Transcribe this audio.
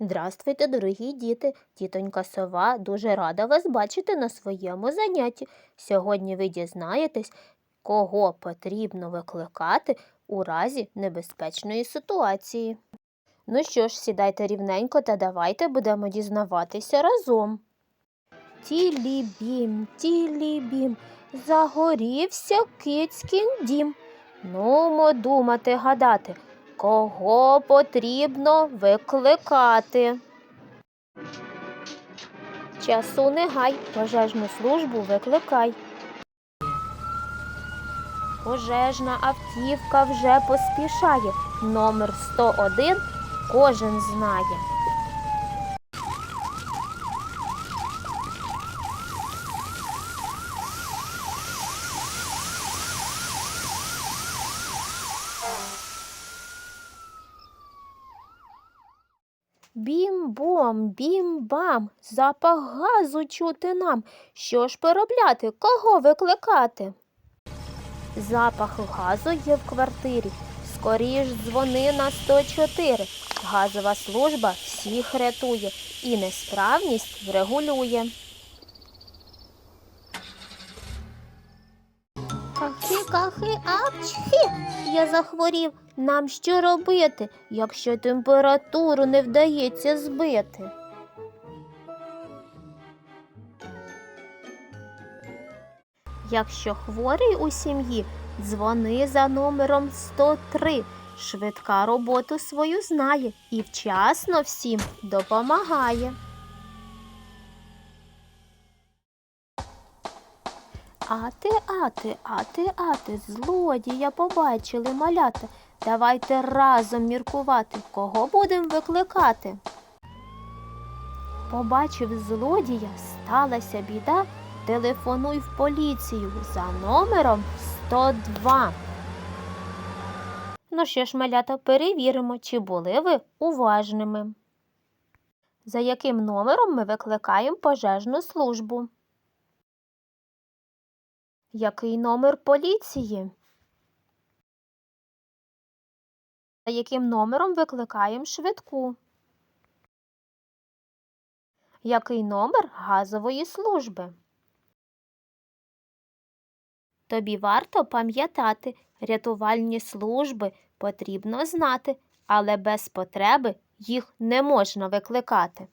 Здравствуйте, дорогі діти! Тітонька сова дуже рада вас бачити на своєму занятті. Сьогодні ви дізнаєтесь, кого потрібно викликати у разі небезпечної ситуації. Ну що ж, сідайте рівненько та давайте будемо дізнаватися разом. Тілі-бім, тілі-бім, загорівся кицькін дім. Нумо думати, гадати, кого потрібно викликати. Часу не гай, пожежну службу викликай. Пожежна автівка вже поспішає. Номер 101 кожен знає. Бім-бом, бім-бам, запах газу чути нам. Що ж поробляти, кого викликати? Запах газу є в квартирі. Скоріш дзвони на 104. Газова служба всіх рятує і несправність врегулює. Кахи, апчхи. Я захворів. Нам що робити, якщо температуру не вдається збити? Якщо хворий у сім'ї, дзвони за номером 103. Швидка роботу свою знає і вчасно всім допомагає. Ати, ати, ати, ати, злодія побачили малята. Давайте разом міркувати, кого будемо викликати. Побачив злодія, сталася біда. Телефонуй в поліцію за номером 102. Ну що ж, малята, перевіримо, чи були ви уважними. За яким номером ми викликаємо пожежну службу? Який номер поліції? За яким номером викликаємо швидку? Який номер газової служби? Тобі варто пам'ятати, рятувальні служби потрібно знати, але без потреби їх не можна викликати.